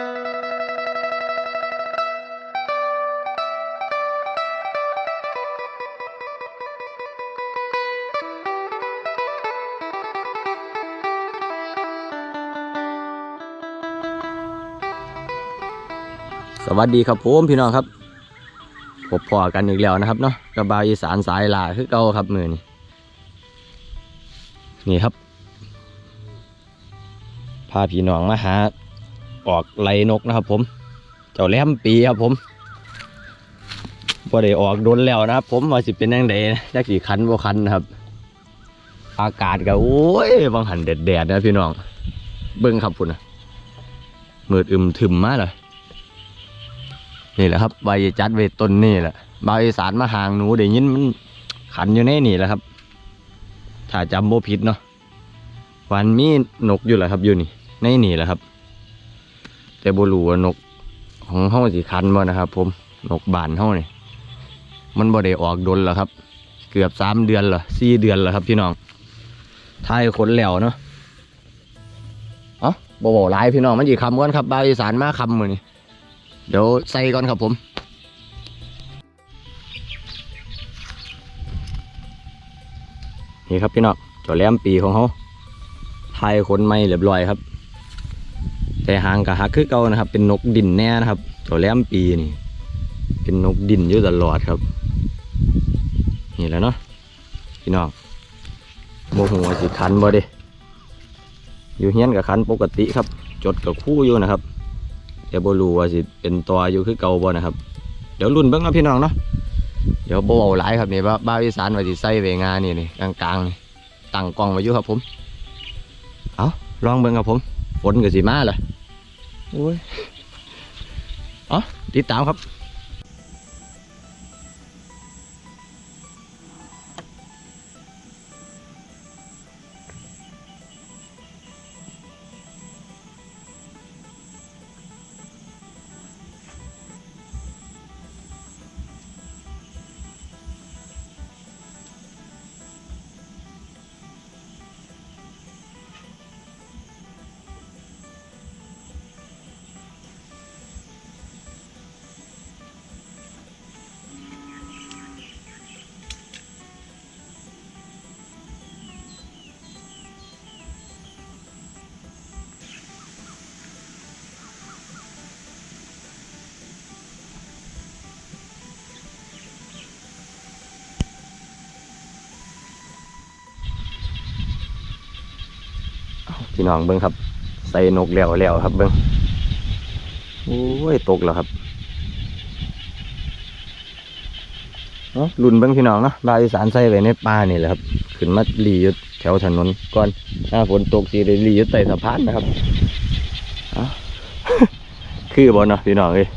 สวัสดีครับผมพี่น้องครับพบพอกันอีกแล้วนะครับเนาะกับบาอีสานสายลาคือเก่าครับมือนี่นี่ครับพาพี่น้องมาหา ออกไลนกนะครับ ผม เจ้าแหลมปีครับผมพอได้ออกโดนแล้วนะครับ ผมว่าสิเป็นยังไงจักสีคันบ่คันนะครับ อากาศก็โอ้ยบางหันแดดๆนะพี่น้อง เบิ้งครับพุ่นนะมืดอึมถึมมากเลยนี่แหละครับใบจัดไว้ต้นนี่แหละใบสารมาหางหนูเดี๋ยวยินมันขันอยู่ในนี่แหละครับ ถ้าจำโบผิดเนาะวันมีนกอยู่แหละครับอยู่นี่ในนี่แหละครับ แต่โบรูว่านกของเฮาสิคันบ่นะครับผมนกบานเฮานี่มันบ่ได้ออกดนแล้วครับ เกือบสามเดือนละสี่เดือนแล้วครับพี่น้องทายขนแล้วเนาะเอ้าบ่บอกหลายพี่น้องมันจีคำก่อนครับใบสารมาคำมือนี่เดี๋ยวใส่ก่อนครับผมนี่ครับพี่น้องจ้าแหลมปีของเขาทายขนไม่เรียบร้อยครับ แต่หางกับหักคือเก่านะครับ เป็นนกดินแน่นะครับเจ้าแหลมปีนี่ เป็นนกดินอยู่ตลอดครับ นี่แหละเนาะพี่น้องโมโหว่าสิคันบ่เด้อยู่เฮี้ยนกับคันปกติครับ จดกับคู่อยู่นะครับเดี๋ยวบรูว่าสิเป็นตัวอยู่คือเก่าบ่นะครับ เดี๋ยวรุ่นเบิ่งนะพี่น้องเนาะเดี๋ยวบ่เอาหลายครับนี่บ้าบ้าวอีสานว่าสิใส่เวงานี่นี่กลางๆนี่ตั้งกล้องไว้อยู่ครับผมเอาลองเบิ่งครับผมฝนก็สิมาเลย โอ้ยอ๋อติดตามครับ พี่น้องเบิ้งครับ ใส่นกแล้วแล้วครับเบิ้งโอ้ยตกแล้วครับเนาะรุ่นเบิ้งพี่น้องเนาะบาวอีสานใส่ไว้ในป่านี่แหละครับ ขึ้นมาลีอยู่แถวถนนก่อนถ้าฝนตกสีเลยลีอยู่ใต้สะพานนะครับอ้าคือบอเนาะพี่น้องเอ้ย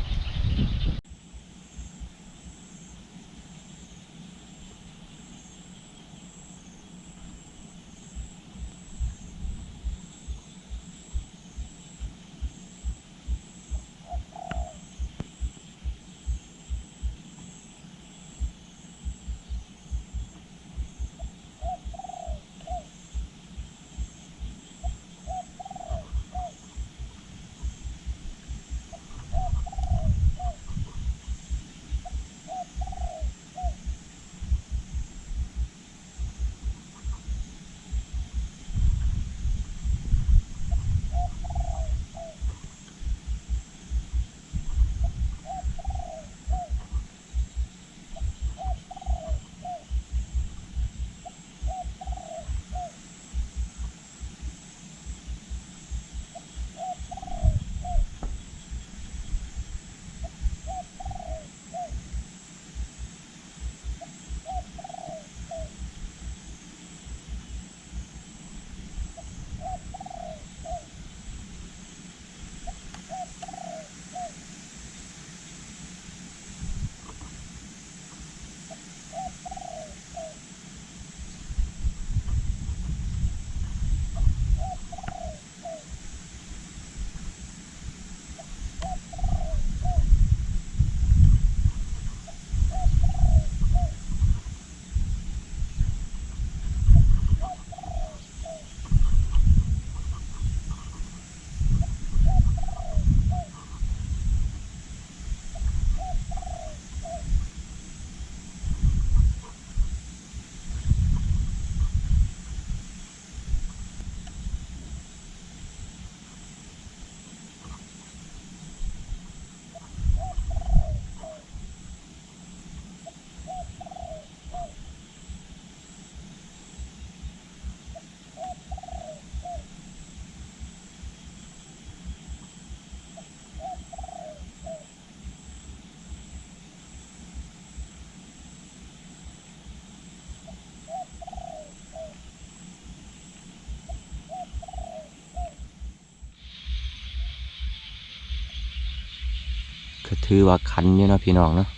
ถือว่าคันอยู่นะพี่น้องเนาะ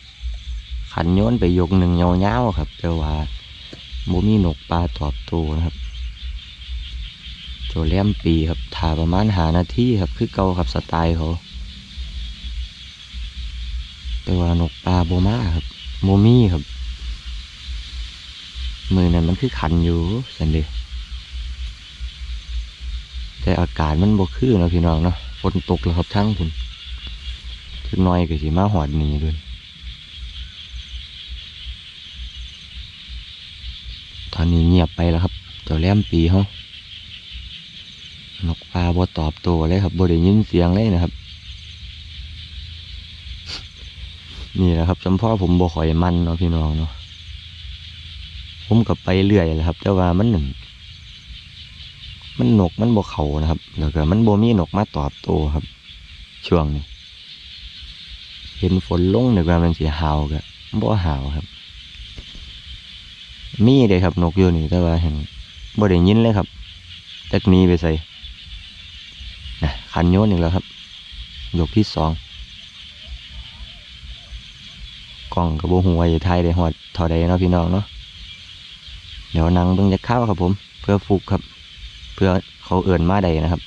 คันโยนไปยกหนึ่งยาวๆครับ แต่ว่าบ่มีนกปลาตอบโตนะครับโจแหลมปีครับถ่าประมาณหานาทีครับ คือเก่าครับสไตล์เขาแต่ว่านกปลาโบมาครับโมมี่ครับ มือนั้นมันคือขันอยู่สันเดแต่อากาศมันบ่คือนะพี่น้องเนาะฝนตกแล้วครับทั้งคุณ ถึงน้อยก็สิมาหอดหนีด้วยตอนนี้เงียบไปแล้วครับ เจ้าแลมปีเขานกปลาบ่ตอบโตเลยครับบ่ได้ยินเสียงเลยนะครับ นี่แหละครับจำพ่อผมบ่ข่อยมันเนาะพี่น้องเนาะผมกับไปเรื่อยแหละครับ แต่ว่ามันหนึ่งมันนกมันบ่เขานะครับ แล้วก็มันบ่มีนกมาตอบโตครับ ช่วงนี้ เห็นฝนลงนึกว่ามันสิหาวก็บ่หาวครับ มีเด้ครับนกอยู่นี่แต่ว่าเห็นบ่ได้ยินเลยครับจักนี้ไปใส่นะคันโยนอีกแล้วครับยกที่สองกล่องกับโบหัวอยู่ไทยได้หอดเท่าใดเนาะพี่น้องเนาะเดี๋ยวนังเบิ่งจะเข้าวครับผม เพื่อฟุกครับ เพื่อเขาเอื่นมาใดนะครับ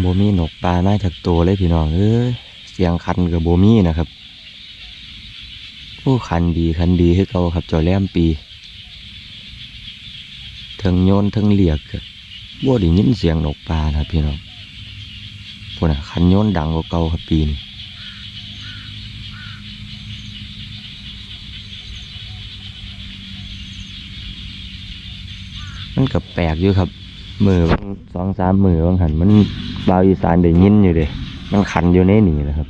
โบมีนกปลามาจากตัวเลยพี่น้องเอ้ยเสียงคันกับโบมีนะครับโอ้คันดีคันดีคือเก่าครับจอแลมปีเทิงโยนเทิงเหลียกบ่ได้ยินเสียงนกปลานะครับพี่น้องพวกน่ะคันโยนดังกว่าเก่าครับปีนี้มันก็แปลกอยู่ครับ มือสองสามมือบางหันมันบาวอีสานได้ยินอยู่เด้มันขันอยู่ในนี่แหละครับ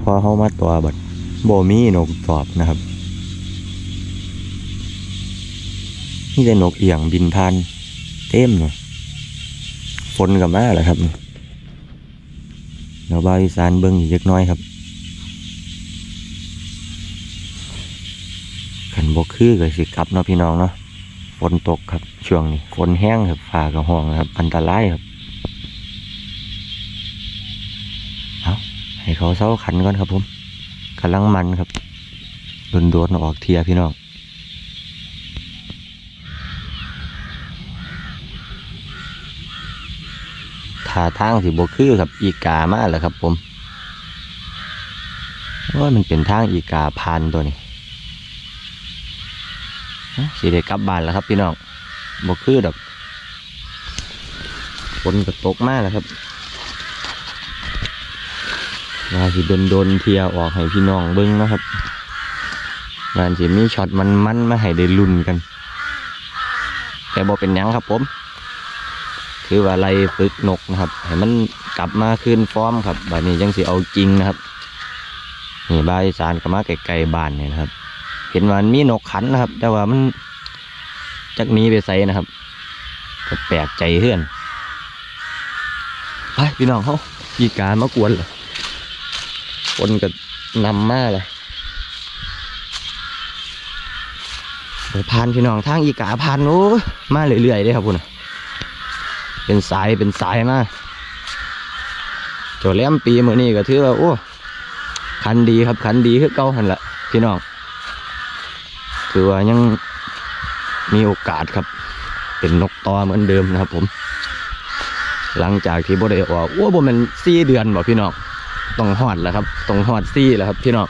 พอเข้ามาตัวบัดโบมีนกตอบนะครับนี่แต่นกเอียงบินผ่านเต็มเลยฝนกับมาแหละครับเดี๋ยวบาวอีสานเบิ้งอีกเล็กน้อยครับขันบกคือกับสิกลับเนาะพี่น้องเนาะ ฝนตกครับ ช่วงนี้ฝนแห้งครับฝ่ากระห้องครับ อันตรายครับเอาให้เขาเศร้าขันก่อนครับผมกำลังมันครับโดนโดนๆออกเทียพี่น้องท่าทางสิบคือครับอีกามาแล้วครับผมว่ามันเป็นทางอีกาพานตัวนี้ สิได้กลับบ้านแล้วครับพี่น้องบ่คือดอกฝนก็ตกมากแล้วครับว่าสิโดนโดนเทียออกให้พี่น้องเบิ้งนะครับงานสิมีช็อตมันๆมาให้ได้ลุ้นกัน แต่บ่เป็นยังครับผม คือว่าไล่ฝึกนกนะครับ ให้มันกลับมาคืนฟอร์มครับบัดนี้ยังสิเอาจริงนะครับนี่บายสารก็มาไกลๆบ้านเนี่ยนะครับ เห็นว่ามันมีนกขันนะครับ แต่ว่ามันจักหนี้ไปใส่นะครับก็แปลกใจเฮื่อนไปพี่น้องเขาอีกามากวนเลยคนก็นำมาเลยเดี๋ยวพานพี่น้องทางอีกาพานโอ้มาเรื่อยๆเลยครับคุณเป็นสายเป็นสายมาโจแหลมปีมือนี้ก็ถือว่าโอ้คันดีครับคันดีคือเก่าหันละพี่น้อง ถือว่ายังมีโอกาสครับ เป็นนกตอเหมือนเดิมนะครับ ผม หลังจากที่บ่ได้ออกโอ้บ่มันสี่เดือนบ่พี่น้องต้องฮอดแล้วครับต้องฮอดซี่แล้วครับ พี่น้อง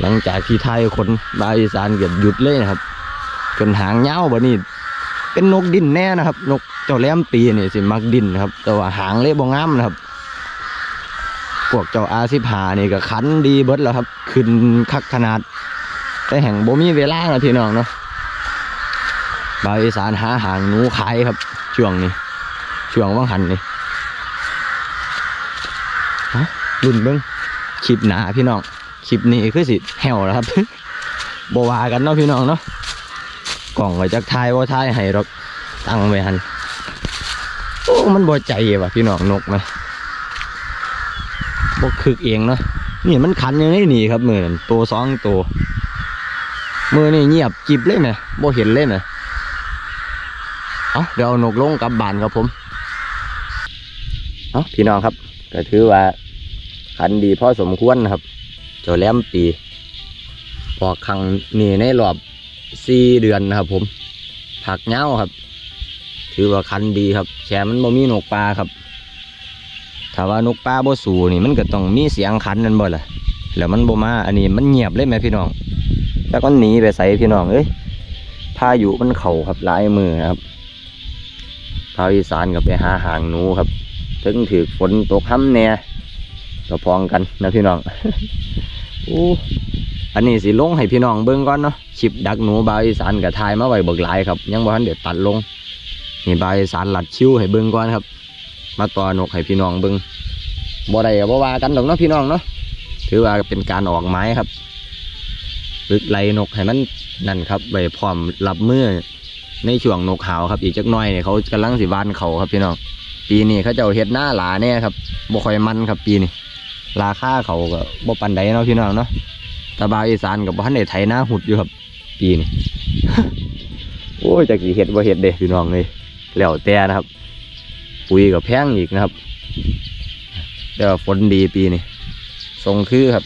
หลังจากที่ไทยคนบาอีสานเกือบหยุดเลยนะครับ จนหางเยาบ่นี่เป็นนกดินแน่นะครับ นกเจ้าแหลมปีนี่สิมักดินนะครับ แต่ว่าหางเล็บ่งามนะครับพวกเจ้าอาสิบหานี่ก็ขันดีเบิดแล้วครับ ขึ้นคักขนาด แต่แห่งบ่มีเวลานะพี่น้องเนาะบาวอีสานหาหางหนูขายครับ ช่วงนี้ ช่วงว่างหันนี่ฮะรุ่นเบิ้งคลิปหนาพี่น้องคลิปนี้คือสิแหวแล้วครับบวากันเนาะพี่น้องเนาะกล่องไว้จากทายว่าทายให้หรอกตั้งไว้หันโอ้มันบ่ใจว่ะพี่น้องนกไหมบ่คึกเองเนาะนี่มันขันยังไงนี่ครับมือนั่นตัวสองตัว มือนี่เงียบจิบเลยไหมบ่เห็นเลยไหมเอาเดี๋ยวเอานกลงกับบานครับผมเอาพี่น้องครับ ก็ถือว่าขันดีพอสมควรนะครับเจ้าแหลมปีออครั้งนี่ในรอบสี่เดือนนะครับ ผม ผักเง้าครับ ถือว่าคันดีครับแค่มันบ่มีนกปลาครับถ้าว่านกปลาบ่สูนี่มันก็ต้องมีเสียงขันนั่นบ่ล่ะแล้วมันบ่มาอันนี้มันเงียบเลยไหมพี่น้อง แล้วก็หนีไปใส่พี่น้องเอ้ยพายุมันเข่าครับหลายมือครับภาคอีสานกับไปหาหางหนูครับ ถึงถือฝนตกห้ำแน่ก็พองกันนะพี่น้องโอ้อันนี้สิลงให้พี่น้องเบิ่งก่อนเนาะคลิปดักหนูบาวอีสานกับทายมาไว้เบิกหลายครับ ยังบ่ทันเด็ดตัดลงนี่บาวอีสานหลัดชิวให้เบิ่งก่อนครับ มาต่อนกให้พี่น้องเบิ่งบ่ได้บ่ว่ากันดอกเนาะพี่น้องเนาะถือว่าเป็นการออกไม้ครับ ฝึกไล่นกให้มันนั่นครับไว้พร้อมรับมือในช่วงนกขาวครับ อีกจักหน้อยเนี่ยเขากำลังสิวานเขาครับพี่น้องปีนี้เขาจะเฮ็ดหน้าหลาเนี่ยครับบ่ค่อยมันครับปีนี้ราคาเขาก็บ่ปันใดเนาะพี่น้องเนาะตะบาวอีสานกับบ่ทันได้ไถหน้าหุดอยู่ครับ ปีนี้โอ้ยจักสิเฮ็ดบ่เฮ็ดเด้พี่น้องเลยแล้วแต่นะครับ ปุ๋ยกับแพงอีกนะครับแต่ว่าฝนดีปีนี้ทรงคือครับ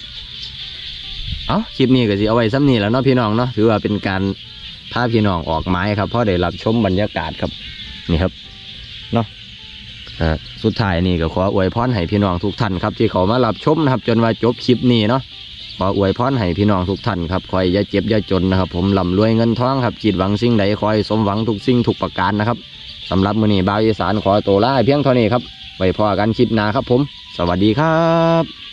เอาคลิปนี้ก็สิเอาไว้ซ้ำนี้แล้วเนาะพี่น้องเนาะถือว่าเป็นการพาพี่น้องออกไม้ครับเพราะได้รับชมบรรยากาศครับนี่ครับเนาะสุดท้ายนี่ก็ขออวยพรให้พี่น้องทุกท่านครับที่เขามารับชมนะครับ จนว่าจบคลิปนี้เนาะขออวยพรให้พี่น้องทุกท่านครับคอยอย่าเจ็บอย่าจนนะครับ ผมลำรวยเงินทองครับคิดหวังสิ่งใดคอยสมหวังทุกสิ่งทุกประการนะครับสำหรับมือนี้บ่าวอีสานขอตัวลาเพียงเท่านี้ครับไว้พอกันคลิปหน้าครับผม สวัสดีครับ